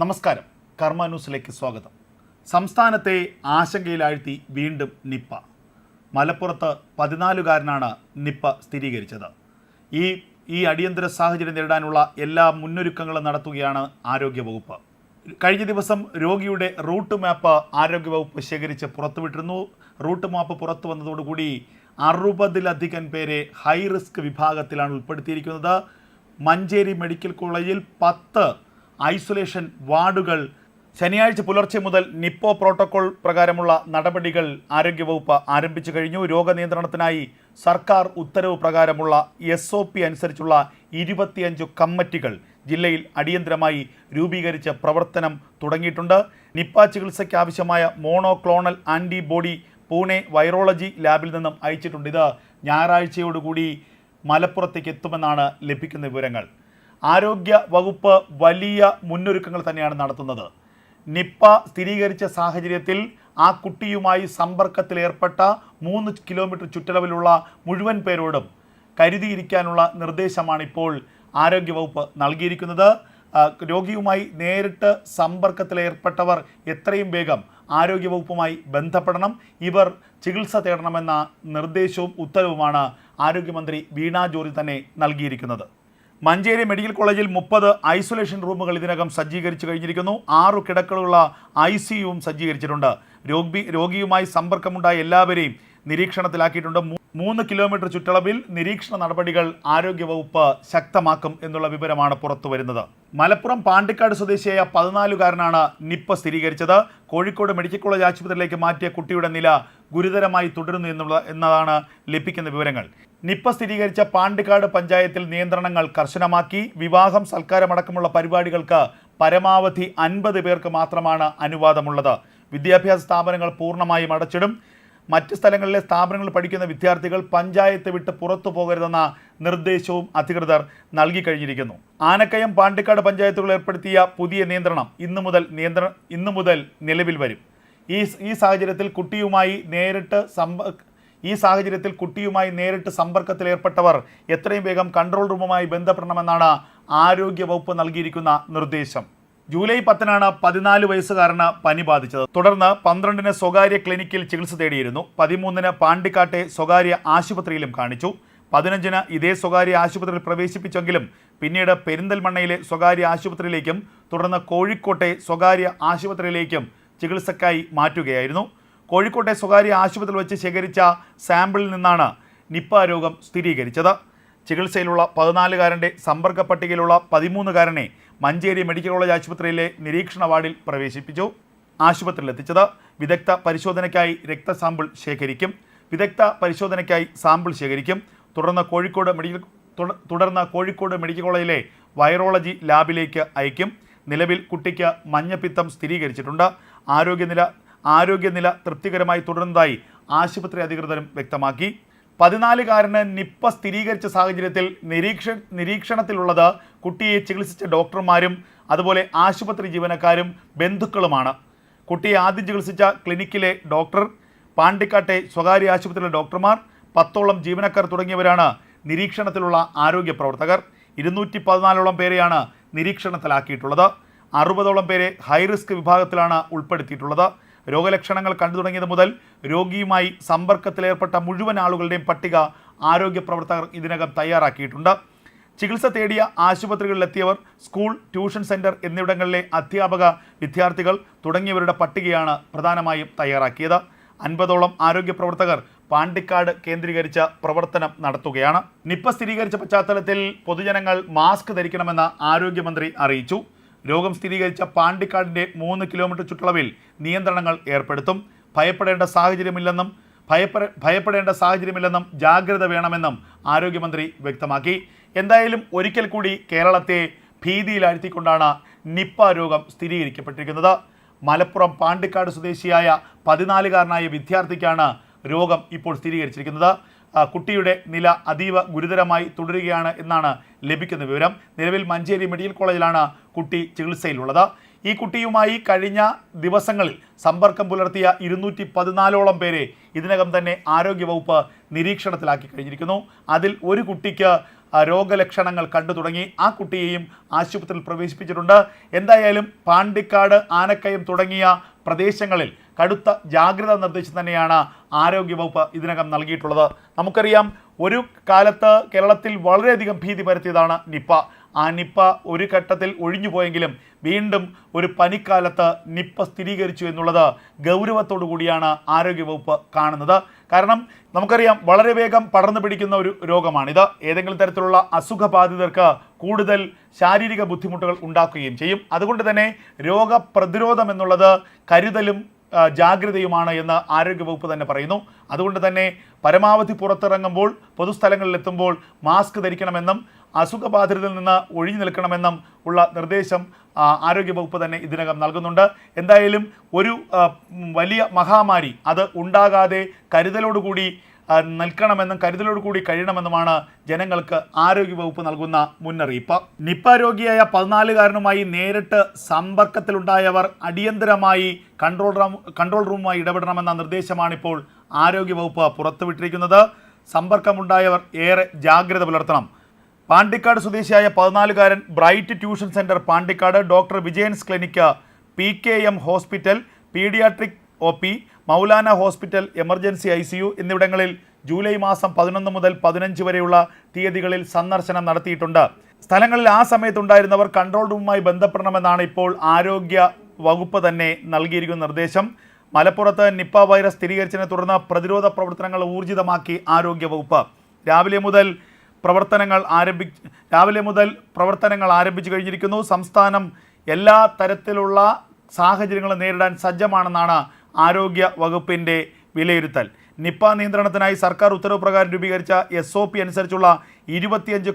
നമസ്കാരം. കർമ്മ ന്യൂസിലേക്ക് സ്വാഗതം. സംസ്ഥാനത്തെ ആശങ്കയിലാഴ്ത്തി വീണ്ടും നിപ്പ. മലപ്പുറത്ത് പതിനാലുകാരനാണ് നിപ്പ സ്ഥിരീകരിച്ചത്. ഈ ഈ അടിയന്തര സാഹചര്യം നേരിടാനുള്ള എല്ലാ മുന്നൊരുക്കങ്ങളും നടത്തുകയാണ് ആരോഗ്യവകുപ്പ്. കഴിഞ്ഞ ദിവസം രോഗിയുടെ റൂട്ട് മാപ്പ് ആരോഗ്യവകുപ്പ് ശേഖരിച്ച് പുറത്തുവിട്ടിരുന്നു. റൂട്ട് മാപ്പ് പുറത്തു വന്നതോടുകൂടി അറുപതിലധികം പേരെ ഹൈ റിസ്ക് വിഭാഗത്തിലാണ് ഉൾപ്പെടുത്തിയിരിക്കുന്നത്. മഞ്ചേരി മെഡിക്കൽ കോളേജിൽ പത്ത് ഐസൊലേഷൻ വാർഡുകൾ. ശനിയാഴ്ച പുലർച്ചെ മുതൽ നിപ്പോ പ്രോട്ടോകോൾ പ്രകാരമുള്ള നടപടികൾ ആരോഗ്യവകുപ്പ് ആരംഭിച്ചു കഴിഞ്ഞു. രോഗനിയന്ത്രണത്തിനായി സർക്കാർ ഉത്തരവ് പ്രകാരമുള്ള എസ് ഒ പി അനുസരിച്ചുള്ള ഇരുപത്തിയഞ്ചു കമ്മിറ്റികൾ ജില്ലയിൽ അടിയന്തരമായി രൂപീകരിച്ച് പ്രവർത്തനം തുടങ്ങിയിട്ടുണ്ട്. നിപ്പ ചികിത്സയ്ക്ക് ആവശ്യമായ മോണോക്ലോണൽ ആന്റിബോഡി പൂനെ വൈറോളജി ലാബിൽ നിന്നും അയച്ചിട്ടുണ്ട്. ഇത് ഞായറാഴ്ചയോടുകൂടി മലപ്പുറത്തേക്ക് എത്തുമെന്നാണ് ലഭിക്കുന്ന വിവരങ്ങൾ. ആരോഗ്യ വകുപ്പ് വലിയ മുന്നൊരുക്കങ്ങൾ തന്നെയാണ് നടത്തുന്നത്. നിപ്പ സ്ഥിരീകരിച്ച സാഹചര്യത്തിൽ ആ കുട്ടിയുമായി സമ്പർക്കത്തിലേർപ്പെട്ട മൂന്ന് കിലോമീറ്റർ ചുറ്റളവിലുള്ള മുഴുവൻ പേരോടും കരുതിയിരിക്കാനുള്ള നിർദ്ദേശമാണ് ഇപ്പോൾ ആരോഗ്യവകുപ്പ് നൽകിയിരിക്കുന്നത്. രോഗിയുമായി നേരിട്ട് സമ്പർക്കത്തിലേർപ്പെട്ടവർ എത്രയും വേഗം ആരോഗ്യവകുപ്പുമായി ബന്ധപ്പെടണം. ഇവർ ചികിത്സ തേടണമെന്ന നിർദ്ദേശവും ഉത്തരവുമാണ് ആരോഗ്യമന്ത്രി വീണ ജോർജ് തന്നെ നൽകിയിരിക്കുന്നത്. മഞ്ചേരി മെഡിക്കൽ കോളേജിൽ മുപ്പത് ഐസൊലേഷൻ റൂമുകൾ ഇതിനകം സജ്ജീകരിച്ചു കഴിഞ്ഞിരിക്കുന്നു. ആറു കിടക്കളുള്ള ഐ സിയുവും സജ്ജീകരിച്ചിട്ടുണ്ട്. രോഗി രോഗിയുമായി സമ്പർക്കമുണ്ടായ എല്ലാവരെയും നിരീക്ഷണത്തിലാക്കിയിട്ടുണ്ട്. മൂന്ന് കിലോമീറ്റർ ചുറ്റളവിൽ നിരീക്ഷണ നടപടികൾ ആരോഗ്യവകുപ്പ് ശക്തമാക്കും എന്നുള്ള വിവരമാണ് പുറത്തു വരുന്നത്. മലപ്പുറം പാണ്ടിക്കാട് സ്വദേശിയായ പതിനാലുകാരനാണ് നിപ്പ സ്ഥിരീകരിച്ചത്. കോഴിക്കോട് മെഡിക്കൽ കോളേജ് ആശുപത്രിയിലേക്ക് മാറ്റിയ കുട്ടിയുടെ നില ഗുരുതരമായി തുടരുന്നു എന്നുള്ള എന്നതാണ് ലഭിക്കുന്ന വിവരങ്ങൾ. നിപ്പ സ്ഥിരീകരിച്ച പാണ്ടിക്കാട് പഞ്ചായത്തിൽ നിയന്ത്രണങ്ങൾ കർശനമാക്കി. വിവാഹം സൽക്കാരമടക്കമുള്ള പരിപാടികൾക്ക് പരമാവധി അൻപത് പേർക്ക് മാത്രമാണ് അനുവാദമുള്ളത്. വിദ്യാഭ്യാസ സ്ഥാപനങ്ങൾ പൂർണമായും അടച്ചിടും. മറ്റ് സ്ഥലങ്ങളിലെ സ്ഥാപനങ്ങളിൽ പഠിക്കുന്ന വിദ്യാർത്ഥികൾ പഞ്ചായത്ത് വിട്ട് പുറത്തു പോകരുതെന്ന നിർദ്ദേശവും അധികൃതർ നൽകി കഴിഞ്ഞിരിക്കുന്നു. ആനക്കയം പാണ്ടിക്കാട് പഞ്ചായത്തുകൾ ഏർപ്പെടുത്തിയ പുതിയ നിയന്ത്രണം ഇന്നു മുതൽ നിയന്ത്രണം ഇന്നു മുതൽ നിലവിൽ വരും. ഈ ഈ സാഹചര്യത്തിൽ കുട്ടിയുമായി നേരിട്ട് സമ്പ ഈ സാഹചര്യത്തിൽ കുട്ടിയുമായി നേരിട്ട് സമ്പർക്കത്തിൽ ഏർപ്പെട്ടവർ എത്രയും വേഗം കൺട്രോൾ റൂമുമായി ബന്ധപ്പെടണമെന്നാണ് ആരോഗ്യ വകുപ്പ് നൽകിയിരിക്കുന്ന നിർദ്ദേശം. ജൂലൈ പത്തിനാണ് പതിനാല് വയസ്സുകാരന് പനി ബാധിച്ചത്. തുടർന്ന് പന്ത്രണ്ടിന് സ്വകാര്യ ക്ലിനിക്കിൽ ചികിത്സ തേടിയിരുന്നു. പതിമൂന്നിന് പാണ്ടിക്കാട്ടെ സ്വകാര്യ ആശുപത്രിയിലും കാണിച്ചു. പതിനഞ്ചിന് ഇതേ സ്വകാര്യ ആശുപത്രിയിൽ പ്രവേശിപ്പിച്ചെങ്കിലും പിന്നീട് പെരിന്തൽമണ്ണയിലെ സ്വകാര്യ ആശുപത്രിയിലേക്കും തുടർന്ന് കോഴിക്കോട്ടെ സ്വകാര്യ ആശുപത്രിയിലേക്കും ചികിത്സക്കായി മാറ്റുകയായിരുന്നു. കോഴിക്കോട്ടെ സ്വകാര്യ ആശുപത്രിയിൽ വെച്ച് ശേഖരിച്ച സാമ്പിളിൽ നിന്നാണ് നിപ്പ രോഗം സ്ഥിരീകരിച്ചത്. ചികിത്സയിലുള്ള പതിനാലുകാരന്റെ സമ്പർക്ക പട്ടികയിലുള്ള പതിമൂന്നുകാരനെ മഞ്ചേരി മെഡിക്കൽ കോളേജ് ആശുപത്രിയിലെ നിരീക്ഷണ വാർഡിൽ പ്രവേശിപ്പിച്ചു. ആശുപത്രിയിലെത്തിച്ചത് വിദഗ്ധ പരിശോധനയ്ക്കായി രക്തസാമ്പിൾ ശേഖരിക്കും. വിദഗ്ധ പരിശോധനയ്ക്കായി സാമ്പിൾ ശേഖരിക്കും. തുടർന്ന് കോഴിക്കോട് മെഡിക്കൽ തുടർന്ന് കോഴിക്കോട് മെഡിക്കൽ കോളേജിലെ വൈറോളജി ലാബിലേക്ക് അയക്കും. നിലവിൽ കുട്ടിക്ക് മഞ്ഞപ്പിത്തം സ്ഥിരീകരിച്ചിട്ടുണ്ട്. ആരോഗ്യനില ആരോഗ്യനില തൃപ്തികരമായി തുടരുന്നതായി ആശുപത്രി അധികൃതരും വ്യക്തമാക്കി. പതിനാലുകാരന് നിപ്പ സ്ഥിരീകരിച്ച സാഹചര്യത്തിൽ നിരീക്ഷ നിരീക്ഷണത്തിലുള്ളത് കുട്ടിയെ ചികിത്സിച്ച ഡോക്ടർമാരും അതുപോലെ ആശുപത്രി ജീവനക്കാരും ബന്ധുക്കളുമാണ്. കുട്ടിയെ ആദ്യം ചികിത്സിച്ച ക്ലിനിക്കിലെ ഡോക്ടർ പാണ്ടിക്കാട്ടെ സ്വകാര്യ ആശുപത്രിയിലെ ഡോക്ടർമാർ പത്തോളം ജീവനക്കാർ തുടങ്ങിയവരാണ് നിരീക്ഷണത്തിലുള്ള ആരോഗ്യ പ്രവർത്തകർ. ഇരുന്നൂറ്റി പതിനാലോളം പേരെയാണ് നിരീക്ഷണത്തിലാക്കിയിട്ടുള്ളത്. അറുപതോളം പേരെ ഹൈറിസ്ക് വിഭാഗത്തിലാണ് ഉൾപ്പെടുത്തിയിട്ടുള്ളത്. രോഗലക്ഷണങ്ങൾ കണ്ടു തുടങ്ങിയത് മുതൽ രോഗിയുമായി സമ്പർക്കത്തിലേർപ്പെട്ട മുഴുവൻ ആളുകളുടെയും പട്ടിക ആരോഗ്യ പ്രവർത്തകർ ഇതിനകം തയ്യാറാക്കിയിട്ടുണ്ട്. ചികിത്സ തേടിയ ആശുപത്രികളിലെത്തിയവർ സ്കൂൾ ട്യൂഷൻ സെന്റർ എന്നിവിടങ്ങളിലെ അധ്യാപക വിദ്യാർത്ഥികൾ തുടങ്ങിയവരുടെ പട്ടികയാണ് പ്രധാനമായും തയ്യാറാക്കിയത്. അൻപതോളം ആരോഗ്യ പ്രവർത്തകർ പാണ്ടിക്കാട് കേന്ദ്രീകരിച്ച പ്രവർത്തനം നടത്തുകയാണ്. നിപ്പ സ്ഥിരീകരിച്ച പശ്ചാത്തലത്തിൽ പൊതുജനങ്ങൾ മാസ്ക് ധരിക്കണമെന്ന് ആരോഗ്യമന്ത്രി അറിയിച്ചു. രോഗം സ്ഥിരീകരിച്ച പാണ്ടിക്കാടിന്റെ മൂന്ന് കിലോമീറ്റർ ചുറ്റളവിൽ നിയന്ത്രണങ്ങൾ ഏർപ്പെടുത്തും. ഭയപ്പെടേണ്ട സാഹചര്യമില്ലെന്നും ഭയപ്പെട ഭയപ്പെടേണ്ട സാഹചര്യമില്ലെന്നും ജാഗ്രത വേണമെന്നും ആരോഗ്യമന്ത്രി വ്യക്തമാക്കി. എന്തായാലും ഒരിക്കൽ കൂടി കേരളത്തെ ഭീതിയിലാഴ്ത്തിക്കൊണ്ടാണ് നിപ്പ രോഗം സ്ഥിരീകരിക്കപ്പെട്ടിരിക്കുന്നത്. മലപ്പുറം പാണ്ടിക്കാട് സ്വദേശിയായ പതിനാലുകാരനായ വിദ്യാർത്ഥിക്കാണ് രോഗം ഇപ്പോൾ സ്ഥിരീകരിച്ചിരിക്കുന്നത്. കുട്ടിയുടെ നില അതീവ ഗുരുതരമായി തുടരുകയാണ് എന്നാണ് ലഭിക്കുന്ന വിവരം. നിലവിൽ മഞ്ചേരി മെഡിക്കൽ കോളേജിലാണ് കുട്ടി ചികിത്സയിലുള്ളത്. ഈ കുട്ടിയുമായി കഴിഞ്ഞ ദിവസങ്ങളിൽ സമ്പർക്കം പുലർത്തിയ ഇരുന്നൂറ്റി പതിനാലോളം പേരെ ഇതിനകം തന്നെ ആരോഗ്യവകുപ്പ് നിരീക്ഷണത്തിലാക്കി കഴിഞ്ഞിരിക്കുന്നു. അതിൽ ഒരു കുട്ടിക്ക് രോഗലക്ഷണങ്ങൾ കണ്ടു തുടങ്ങി. ആ കുട്ടിയെയും ആശുപത്രിയിൽ പ്രവേശിപ്പിച്ചിട്ടുണ്ട്. എന്തായാലും പാണ്ടിക്കാട് ആനക്കയം തുടങ്ങിയ പ്രദേശങ്ങളിൽ കടുത്ത ജാഗ്രത നിർദ്ദേശം തന്നെയാണ് ആരോഗ്യവകുപ്പ് ഇതിനകം നൽകിയിട്ടുള്ളത്. നമുക്കറിയാം ഒരു കാലത്ത് കേരളത്തിൽ വളരെയധികം ഭീതി പരത്തിയതാണ് നിപ്പ. ആ നിപ്പ ഒരു ഘട്ടത്തിൽ ഒഴിഞ്ഞു പോയെങ്കിലും വീണ്ടും ഒരു പനിക്കാലത്ത് നിപ്പ സ്ഥിരീകരിച്ചു എന്നുള്ളത് ഗൗരവത്തോടു കൂടിയാണ് ആരോഗ്യവകുപ്പ് കാണുന്നത്. കാരണം നമുക്കറിയാം വളരെ വേഗം പടർന്നു പിടിക്കുന്ന ഒരു രോഗമാണിത്. ഏതെങ്കിലും തരത്തിലുള്ള അസുഖബാധിതർക്ക് കൂടുതൽ ശാരീരിക ബുദ്ധിമുട്ടുകൾ ഉണ്ടാക്കുകയും ചെയ്യും. അതുകൊണ്ട് തന്നെ രോഗപ്രതിരോധം എന്നുള്ളത് കരുതലും ജാഗ്രതയുമാണ് എന്ന് ആരോഗ്യവകുപ്പ് തന്നെ പറയുന്നു. അതുകൊണ്ട് തന്നെ പരമാവധി പുറത്തിറങ്ങുമ്പോൾ പൊതുസ്ഥലങ്ങളിലെത്തുമ്പോൾ മാസ്ക് ധരിക്കണമെന്നും അസുഖബാധിതരിൽ നിന്ന് ഒഴിഞ്ഞു നിൽക്കണമെന്നും ഉള്ള നിർദ്ദേശം ആരോഗ്യവകുപ്പ് തന്നെ ഇതിനകം നൽകുന്നുണ്ട്. എന്തായാലും ഒരു വലിയ മഹാമാരി അത് ഉണ്ടാകാതെ കരുതലോടുകൂടി ആ, നിൽക്കണമെന്നും കരുതലോട് കൂടി കഴിയണമെന്നുമാണ് ജനങ്ങൾക്ക് ആരോഗ്യവകുപ്പ് നൽകുന്ന മുന്നറിയിപ്പ്. നിപ്പ രോഗിയായ പതിനാലുകാരനുമായി നേരിട്ട് സമ്പർക്കത്തിലുണ്ടായവർ അടിയന്തരമായി കൺട്രോൾ റൂം കൺട്രോൾ റൂമുമായി ഇടപെടണമെന്ന നിർദ്ദേശമാണിപ്പോൾ ആരോഗ്യവകുപ്പ് പുറത്തുവിട്ടിരിക്കുന്നത്. സമ്പർക്കമുണ്ടായവർ ഏറെ ജാഗ്രത പുലർത്തണം. പാണ്ടിക്കാട് സ്വദേശിയായ പതിനാലുകാരൻ bright tuition centre Pandikkad doctor Vijayan's clinic P K M hospital paediatric O P Maulana hospital emergency I C U എന്നിവിടങ്ങളിൽ ജൂലൈ മാസം പതിനൊന്ന് മുതൽ പതിനഞ്ച് വരെയുള്ള തീയതികളിൽ സന്ദർശനം നടത്തിയിട്ടുണ്ട്. സ്ഥലങ്ങളിൽ ആ സമയത്തുണ്ടായിരുന്നവർ കൺട്രോൾ റൂമുമായി ബന്ധപ്പെടണമെന്നാണ് ഇപ്പോൾ ആരോഗ്യ വകുപ്പ് തന്നെ നൽകിയിരിക്കുന്ന നിർദ്ദേശം. മലപ്പുറത്ത് നിപ്പ വൈറസ് സ്ഥിരീകരിച്ചതിനെ തുടർന്ന് പ്രതിരോധ പ്രവർത്തനങ്ങൾ ഊർജിതമാക്കി ആരോഗ്യ വകുപ്പ്. രാവിലെ മുതൽ പ്രവർത്തനങ്ങൾ ആരംഭി രാവിലെ മുതൽ പ്രവർത്തനങ്ങൾ ആരംഭിച്ചു കഴിഞ്ഞിരിക്കുന്നു. സംസ്ഥാനം എല്ലാ തരത്തിലുള്ള സാഹചര്യങ്ങളും നേരിടാൻ സജ്ജമാണെന്നാണ് ആരോഗ്യ വകുപ്പിന്റെ വിലയിരുത്തൽ. നിപ്പ നിയന്ത്രണത്തിനായി സർക്കാർ ഉത്തരവ് പ്രകാരം രൂപീകരിച്ച എസ് ഒ പി അനുസരിച്ചുള്ള ഇരുപത്തിയഞ്ച്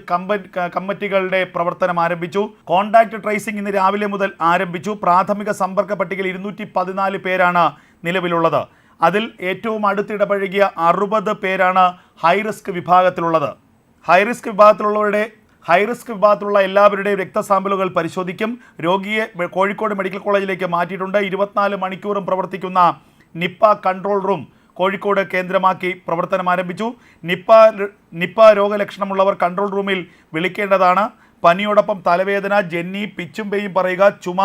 കമ്മിറ്റികളുടെ പ്രവർത്തനം ആരംഭിച്ചു. കോൺടാക്ട് ട്രേസിംഗ് ഇന്ന് രാവിലെ മുതൽ ആരംഭിച്ചു. പ്രാഥമിക സമ്പർക്ക പട്ടികയിൽ ഇരുന്നൂറ്റി പതിനാല് പേരാണ് നിലവിലുള്ളത്. അതിൽ ഏറ്റവും അടുത്തിടപഴകിയ അറുപത് പേരാണ് ഹൈറിസ്ക് വിഭാഗത്തിലുള്ളത്. ഹൈറിസ്ക് വിഭാഗത്തിലുള്ളവരുടെ ഹൈ റിസ്ക് വിഭാഗത്തിലുള്ള എല്ലാവരുടെയും രക്തസാമ്പിളുകൾ പരിശോധിക്കും. രോഗിയെ കോഴിക്കോട് മെഡിക്കൽ കോളേജിലേക്ക് മാറ്റിയിട്ടുണ്ട്. ഇരുപത്തിനാല് മണിക്കൂറും പ്രവർത്തിക്കുന്ന നിപ്പ കൺട്രോൾ റൂം കോഴിക്കോട് കേന്ദ്രമാക്കി പ്രവർത്തനം ആരംഭിച്ചു. നിപ്പ നിപ്പ രോഗലക്ഷണമുള്ളവർ കൺട്രോൾ റൂമിൽ വിളിക്കേണ്ടതാണ്. പനിയോടൊപ്പം തലവേദന ജന്നി പിച്ചും പറയുക ചുമ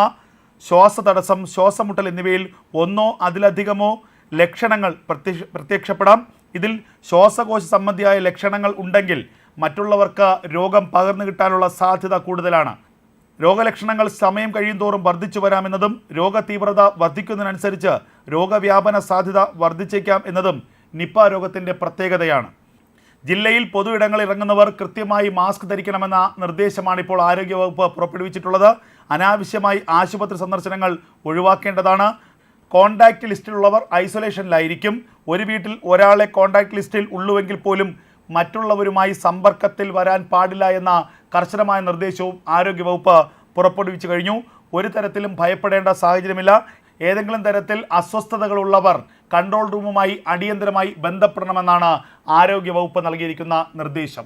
ശ്വാസതടസ്സം ശ്വാസമുട്ടൽ എന്നിവയിൽ ഒന്നോ അതിലധികമോ ലക്ഷണങ്ങൾ പ്രത്യക്ഷ പ്രത്യക്ഷപ്പെടാം. ഇതിൽ ശ്വാസകോശ സംബന്ധിയായ ലക്ഷണങ്ങൾ ഉണ്ടെങ്കിൽ മറ്റുള്ളവർക്ക് രോഗം പകർന്നു കിട്ടാനുള്ള സാധ്യത കൂടുതലാണ്. രോഗലക്ഷണങ്ങൾ സമയം കഴിയുന്തോറും വർദ്ധിച്ചു വരാമെന്നതും രോഗതീവ്രത വർദ്ധിക്കുന്നതിനനുസരിച്ച് രോഗവ്യാപന സാധ്യത വർദ്ധിച്ചേക്കാം എന്നതും നിപ്പ രോഗത്തിന്റെ പ്രത്യേകതയാണ്. ജില്ലയിൽ പൊതു ഇടങ്ങളിൽ ഇറങ്ങുന്നവർ കൃത്യമായി മാസ്ക് ധരിക്കണമെന്ന നിർദ്ദേശമാണ് ഇപ്പോൾ ആരോഗ്യവകുപ്പ് പുറപ്പെടുവിച്ചിട്ടുള്ളത്. അനാവശ്യമായി ആശുപത്രി സന്ദർശനങ്ങൾ ഒഴിവാക്കേണ്ടതാണ്. കോണ്ടാക്ട് ലിസ്റ്റിലുള്ളവർ ഐസൊലേഷനിലായിരിക്കും. ഒരു വീട്ടിൽ ഒരാളെ കോണ്ടാക്ട് ലിസ്റ്റിൽ ഉള്ളുവെങ്കിൽ പോലും മറ്റുള്ളവരുമായി സമ്പർക്കത്തിൽ വരാൻ പാടില്ല എന്ന കർശനമായ നിർദ്ദേശവും ആരോഗ്യവകുപ്പ് പുറപ്പെടുവിച്ചു കഴിഞ്ഞു. ഒരു തരത്തിലും ഭയപ്പെടേണ്ട സാഹചര്യമില്ല. ഏതെങ്കിലും തരത്തിൽ അസ്വസ്ഥതകളുള്ളവർ കൺട്രോൾ റൂമുമായി അടിയന്തരമായി ബന്ധപ്പെടണമെന്നാണ് ആരോഗ്യവകുപ്പ് നൽകിയിരിക്കുന്ന നിർദ്ദേശം.